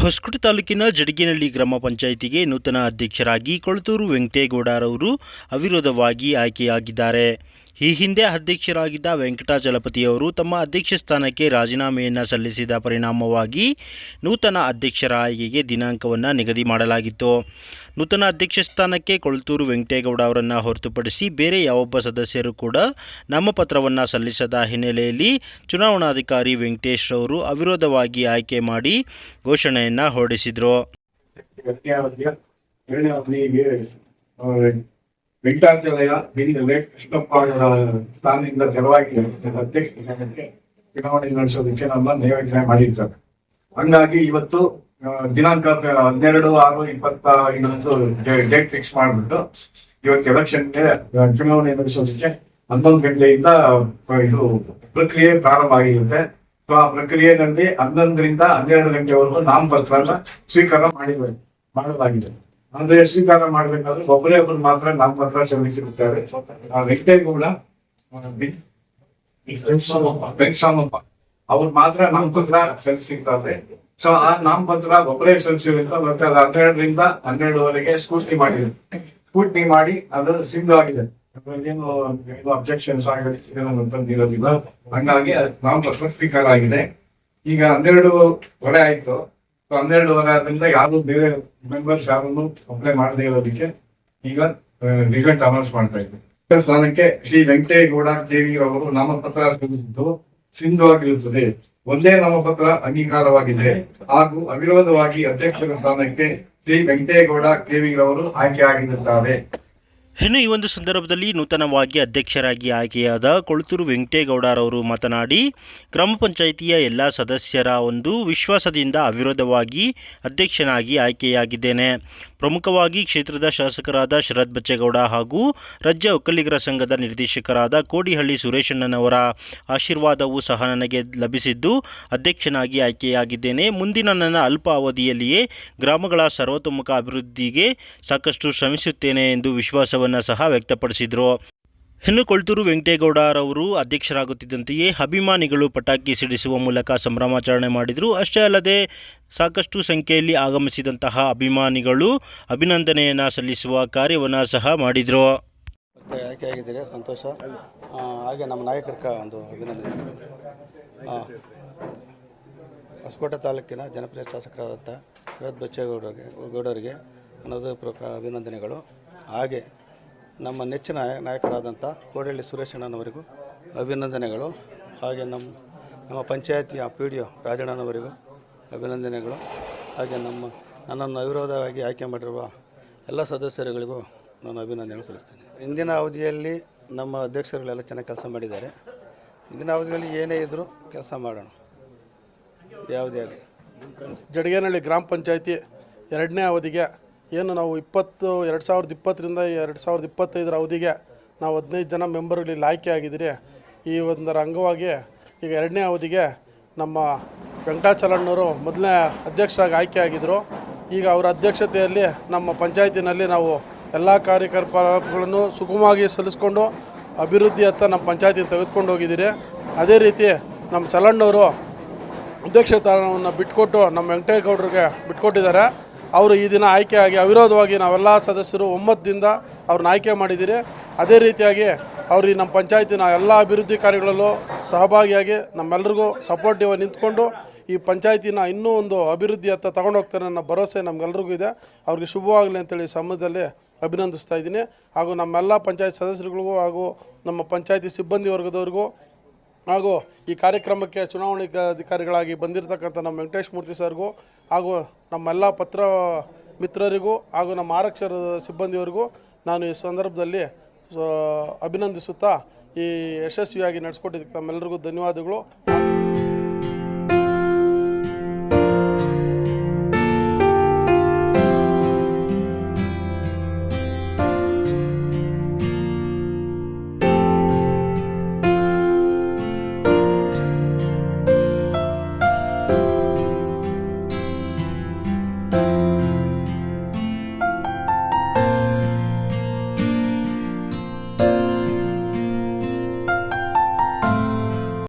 ಹೊಸಕೋಟೆ ತಾಲೂಕಿನ ಜಡಗಿನಹಳ್ಳಿ ಗ್ರಾಮ ಪಂಚಾಯಿತಿಗೆ ನೂತನ ಅಧ್ಯಕ್ಷರಾಗಿ ಕೊಳತೂರು ವೆಂಕಟೇಗೌಡರವರು ಅವಿರೋಧವಾಗಿ ಆಯ್ಕೆಯಾಗಿದ್ದಾರೆ. ಈ ಹಿಂದೆ ಅಧ್ಯಕ್ಷರಾಗಿದ್ದ ವೆಂಕಟಾಚಲಪತಿಯವರು ತಮ್ಮ ಅಧ್ಯಕ್ಷ ಸ್ಥಾನಕ್ಕೆ ರಾಜೀನಾಮೆಯನ್ನು ಸಲ್ಲಿಸಿದ ಪರಿಣಾಮವಾಗಿ ನೂತನ ಅಧ್ಯಕ್ಷರ ಆಯ್ಕೆಗೆ ದಿನಾಂಕವನ್ನು ನಿಗದಿ ಮಾಡಲಾಗಿತ್ತು. ನೂತನ ಅಧ್ಯಕ್ಷ ಸ್ಥಾನಕ್ಕೆ ಕೊಳತೂರು ವೆಂಕಟೇಗೌಡ ಅವರನ್ನು ಹೊರತುಪಡಿಸಿ ಬೇರೆ ಯಾವೊಬ್ಬ ಸದಸ್ಯರು ಕೂಡ ನಾಮಪತ್ರವನ್ನು ಸಲ್ಲಿಸದ ಹಿನ್ನೆಲೆಯಲ್ಲಿ ಚುನಾವಣಾಧಿಕಾರಿ ವೆಂಕಟೇಶ್ ರವರು ಅವಿರೋಧವಾಗಿ ಆಯ್ಕೆ ಮಾಡಿ ಘೋಷಣೆಯನ್ನು ಹೊರಡಿಸಿದರು. ಎರಡನೇ ಹಿರಿಯ ವೆಂಕಟಾಚಲಯ ಕೃಷ್ಣಪ್ಪ ಸ್ಥಾನದಿಂದ ತೆರವಾಗಿ ಚುನಾವಣೆ ನಡೆಸೋದಕ್ಕೆ ನಮ್ಮ ನಿಯೋಜನೆ ಮಾಡಿರ್ತಾರೆ ಹಂಗಾಗಿ ಇವತ್ತು ದಿನಾಂಕ ಹನ್ನೆರಡು, ಆರು ಇಪ್ಪತ್ತ ಇನ್ನೊಂದು ಡೇಟ್ ಫಿಕ್ಸ್ ಮಾಡಿಬಿಟ್ಟು ಇವತ್ತು ಎಲೆಕ್ಷನ್ಗೆ ಚುನಾವಣೆ ನಡೆಸೋದಕ್ಕೆ ಹನ್ನೊಂದು ಗಂಟೆಯಿಂದ ಇದು ಪ್ರಕ್ರಿಯೆ ಪ್ರಾರಂಭ ಆಗಿರುತ್ತೆ. ಸೊ, ಆ ಪ್ರಕ್ರಿಯೆಯಲ್ಲಿ ಹನ್ನೊಂದರಿಂದ ಹನ್ನೆರಡು ಗಂಟೆವರೆಗೂ ನಾಮಪತ್ರನ ಸ್ವೀಕಾರ ಮಾಡಿ ಮಾಡಲಾಗಿದೆ. ಅಂದ್ರೆ ಸ್ವೀಕಾರ ಮಾಡ್ಬೇಕಾದ್ರೆ ಒಬ್ಬರೇ ಒಬ್ಬರು ಮಾತ್ರ ನಾಮಪತ್ರ ಸಲ್ಲಿಸಿರುತ್ತಾರೆ ಆ ವೆಂಕಟೇಗೌಡ ವೆಂಕಟಾಮಪ್ಪ ಅವ್ರು ಮಾತ್ರ ನಾಮಪತ್ರ ಸಲ್ಲಿಸಿರ್ತಾರೆ ಸೊ ಆ ನಾಮಪತ್ರ ಒಬ್ಬರೇ ಸಲ್ಲಿಸಿರುತ್ತೆ ಮತ್ತೆ ಅದು ಹನ್ನೆರಡರಿಂದ ಹನ್ನೆರಡುವರೆಗೆ ಸ್ಕೂಟಿ ಮಾಡಿರುತ್ತೆ ಸ್ಕೂಟಿ ಮಾಡಿ ಅದು ಸಿದ್ಧ ಆಗಿದೆ ಏನು ಅಬ್ಜೆಕ್ಷನ್ಸ್ ಆಗಿರೋದಿಲ್ಲ ಹಂಗಾಗಿ ನಾಮಪತ್ರ ಸ್ವೀಕಾರ ಆಗಿದೆ. ಈಗ ಹನ್ನೆರಡುವರೆ ಆಯ್ತು. ಸೊ ಹನ್ನೆರಡುವರೆ ಆದ್ರಿಂದ ಯಾರು ಬೇರೆ ಮೆಂಬರ್ಸ್ ಯಾರನ್ನು ಅಪ್ಲೈ ಮಾಡದೇ ಇರೋದಕ್ಕೆ ಈಗ ರಿಸಲ್ಟ್ ಅನೌನ್ಸ್ ಮಾಡ್ತಾ ಇದ್ವಿ ಸ್ಥಾನಕ್ಕೆ ಶ್ರೀ ವೆಂಕಟೇಗೌಡ ಅವರು ನಾಮಪತ್ರ ಸಲ್ಲಿಸಿದ್ದು ಸಿಂಧುವಾಗಿರುತ್ತದೆ. ಒಂದೇ ನಾಮಪತ್ರ ಅಂಗೀಕಾರವಾಗಿದೆ. ಹಾಗೂ ಅವಿರೋಧವಾಗಿ ಅಧ್ಯಕ್ಷರ ಸ್ಥಾನಕ್ಕೆ ಶ್ರೀ ವೆಂಕಟೇಗೌಡ ದೇವಿರವರು ಆಯ್ಕೆಯಾಗಿರುತ್ತಾರೆ ಇನ್ನು ಈ ಒಂದು ಸಂದರ್ಭದಲ್ಲಿ ನೂತನವಾಗಿ ಅಧ್ಯಕ್ಷರಾಗಿ ಆಯ್ಕೆಯಾದ ಕೊಳತೂರು ವೆಂಕಟೇಗೌಡರವರು ಮಾತನಾಡಿ, ಗ್ರಾಮ ಪಂಚಾಯಿತಿಯ ಎಲ್ಲ ಸದಸ್ಯರ ಒಂದು ವಿಶ್ವಾಸದಿಂದ ಅವಿರೋಧವಾಗಿ ಅಧ್ಯಕ್ಷನಾಗಿ ಆಯ್ಕೆಯಾಗಿದ್ದೇನೆ. ಪ್ರಮುಖವಾಗಿ ಕ್ಷೇತ್ರದ ಶಾಸಕರಾದ ಶರತ್ ಬಚ್ಚೇಗೌಡ ಹಾಗೂ ರಾಜ್ಯ ಒಕ್ಕಲಿಗರ ಸಂಘದ ನಿರ್ದೇಶಕರಾದ ಕೋಡಿಹಳ್ಳಿ ಸುರೇಶಣ್ಣನವರ ಆಶೀರ್ವಾದವೂ ಸಹ ನನಗೆ ಲಭಿಸಿದ್ದು, ಅಧ್ಯಕ್ಷನಾಗಿ ಆಯ್ಕೆಯಾಗಿದ್ದೇನೆ. ಮುಂದಿನ ನನ್ನ ಅಲ್ಪ ಅವಧಿಯಲ್ಲಿಯೇ ಗ್ರಾಮಗಳ ಸರ್ವತೋಮುಖ ಅಭಿವೃದ್ಧಿಗೆ ಸಾಕಷ್ಟು ಶ್ರಮಿಸುತ್ತೇನೆ ಎಂದು ವಿಶ್ವಾಸವನ್ನು ಸಹ ವ್ಯಕ್ತಪಡಿಸಿದರು. ಇನ್ನು ಕೊಳ್ತೂರು ವೆಂಕಟೇಗೌಡರವರು ಅಧ್ಯಕ್ಷರಾಗುತ್ತಿದ್ದಂತೆಯೇ ಅಭಿಮಾನಿಗಳು ಪಟಾಕಿ ಸಿಡಿಸುವ ಮೂಲಕ ಸಂಭ್ರಮಾಚರಣೆ ಮಾಡಿದರು. ಅಷ್ಟೇ ಅಲ್ಲದೆ ಸಾಕಷ್ಟು ಸಂಖ್ಯೆಯಲ್ಲಿ ಆಗಮಿಸಿದಂತಹ ಅಭಿಮಾನಿಗಳು ಅಭಿನಂದನೆಯನ್ನು ಸಲ್ಲಿಸುವ ಕಾರ್ಯವನ್ನು ಸಹ ಮಾಡಿದರು. ಆಗಿದ್ದೀರಿ, ಸಂತೋಷ. ಹಾಗೆ ನಮ್ಮ ನಾಯಕರ ಒಂದು ಅಭಿನಂದನೆ. ಹೊಸಕೋಟೆ ತಾಲೂಕಿನ ಜನಪ್ರಿಯ ಶಾಸಕರಾದಂಥ ಶರತ್ ಬಚ್ಚೇಗೌಡರಿಗೆ, ಗೌಡರಿಗೆ ಪ್ರಕಾರ ಅಭಿನಂದನೆಗಳು. ಹಾಗೆ ನಮ್ಮ ನೆಚ್ಚಿನ ನಾಯಕರಾದಂಥ ಕೋಡಳ್ಳಿ ಸುರೇಶಣ್ಣನವರಿಗೂ ಅಭಿನಂದನೆಗಳು. ಹಾಗೆ ನಮ್ಮ ನಮ್ಮ ಪಂಚಾಯತಿಯ ಪಿ ಡಿ ಒ ರಾಜಣ್ಣನವರಿಗೂ ಅಭಿನಂದನೆಗಳು. ಹಾಗೆ ನಮ್ಮ, ನನ್ನನ್ನು ಅವಿರೋಧವಾಗಿ ಆಯ್ಕೆ ಮಾಡಿರುವ ಎಲ್ಲ ಸದಸ್ಯರುಗಳಿಗೂ ನಾನು ಅಭಿನಂದನೆ ಸಲ್ಲಿಸ್ತೇನೆ. ಇಂದಿನ ಅವಧಿಯಲ್ಲಿ ನಮ್ಮ ಅಧ್ಯಕ್ಷರುಗಳೆಲ್ಲ ಚೆನ್ನಾಗಿ ಕೆಲಸ ಮಾಡಿದ್ದಾರೆ. ಇಂದಿನ ಅವಧಿಯಲ್ಲಿ ಏನೇ ಇದ್ದರೂ ಕೆಲಸ ಮಾಡೋಣ. ಯಾವುದೇ ಆಗಲಿ. ಜಡಗೇನಹಳ್ಳಿ ಗ್ರಾಮ ಪಂಚಾಯತಿ ಎರಡನೇ ಅವಧಿಗೆ ಏನು ನಾವು ಇಪ್ಪತ್ತು, ಎರಡು ಸಾವಿರದ ಇಪ್ಪತ್ತರಿಂದ ಎರಡು ಸಾವಿರದ ಇಪ್ಪತ್ತೈದರ ಅವಧಿಗೆ ನಾವು ಹದಿನೈದು ಜನ ಮೆಂಬರ್ಗಳಿಗೆ ಆಯ್ಕೆ ಆಗಿದ್ದೀರಿ. ಈ ಒಂದರ ಅಂಗವಾಗಿ ಈಗ ಎರಡನೇ ಅವಧಿಗೆ ನಮ್ಮ ವೆಂಕಟಾಚಲಣ್ಣವರು ಮೊದಲನೇ ಅಧ್ಯಕ್ಷರಾಗಿ ಆಯ್ಕೆ ಆಗಿದ್ದರು ಈಗ ಅವರ ಅಧ್ಯಕ್ಷತೆಯಲ್ಲಿ ನಮ್ಮ ಪಂಚಾಯತಿನಲ್ಲಿ ನಾವು ಎಲ್ಲ ಕಾರ್ಯಕರ್ತಗಳನ್ನು ಸುಗಮವಾಗಿ ಸಲ್ಲಿಸ್ಕೊಂಡು ಅಭಿವೃದ್ಧಿಯತ್ತ ನಮ್ಮ ಪಂಚಾಯತಿನ ತೆಗೆದುಕೊಂಡು ಹೋಗಿದ್ದೀರಿ. ಅದೇ ರೀತಿ ನಮ್ಮ ಚಲಣ್ಣವರು ಅಧ್ಯಕ್ಷ ಸ್ಥಾನವನ್ನು ಬಿಟ್ಕೊಟ್ಟು ನಮ್ಮ ವೆಂಕಟೇಗೌಡರಿಗೆ ಬಿಟ್ಕೊಟ್ಟಿದ್ದಾರೆ. ಅವರು ಈ ದಿನ ಆಯ್ಕೆಯಾಗಿ ಅವಿರೋಧವಾಗಿ ನಾವೆಲ್ಲ ಸದಸ್ಯರು ಒಮ್ಮತದಿಂದ ಅವ್ರನ್ನ ಆಯ್ಕೆ ಮಾಡಿದ್ದೀರಿ. ಅದೇ ರೀತಿಯಾಗಿ ಅವರು ನಮ್ಮ ಪಂಚಾಯತಿನ ಎಲ್ಲ ಅಭಿವೃದ್ಧಿ ಕಾರ್ಯಗಳಲ್ಲೂ ಸಹಭಾಗಿಯಾಗಿ ನಮ್ಮೆಲ್ಲರಿಗೂ ಸಪೋರ್ಟಿವ್ ನಿಂತ್ಕೊಂಡು ಈ ಪಂಚಾಯತಿನ ಇನ್ನೂ ಒಂದು ಅಭಿವೃದ್ಧಿಯತ್ತ ತಗೊಂಡು ಹೋಗ್ತಾರೆ ಅನ್ನೋ ಭರವಸೆ ನಮ್ಗೆಲ್ಲರಿಗೂ ಇದೆ. ಅವ್ರಿಗೆ ಶುಭವಾಗಲಿ ಅಂತೇಳಿ ಸಮಯದಲ್ಲಿ ಅಭಿನಂದಿಸ್ತಾ ಇದ್ದೀನಿ. ಹಾಗೂ ನಮ್ಮೆಲ್ಲ ಪಂಚಾಯತ್ ಸದಸ್ಯರುಗಳಿಗೂ ಹಾಗೂ ನಮ್ಮ ಪಂಚಾಯತಿ ಸಿಬ್ಬಂದಿ ವರ್ಗದವ್ರಿಗೂ ಹಾಗೂ ಈ ಕಾರ್ಯಕ್ರಮಕ್ಕೆ ಚುನಾವಣೆ ಅಧಿಕಾರಿಗಳಾಗಿ ಬಂದಿರತಕ್ಕಂಥ ನಮ್ಮ ವೆಂಕಟೇಶ್ ಮೂರ್ತಿ ಸರ್ಗೂ ಹಾಗೂ ನಮ್ಮೆಲ್ಲ ಪತ್ರ ಮಿತ್ರರಿಗೂ ಹಾಗೂ ನಮ್ಮ ಆರಕ್ಷರ ಸಿಬ್ಬಂದಿಯವರಿಗೂ ನಾನು ಈ ಸಂದರ್ಭದಲ್ಲಿ ಅಭಿನಂದಿಸುತ್ತಾ ಈ ಯಶಸ್ವಿಯಾಗಿ ನಡೆಸ್ಕೊಟ್ಟಿದ್ದಕ್ಕೆ ತಮ್ಮೆಲ್ಲರಿಗೂ ಧನ್ಯವಾದಗಳು.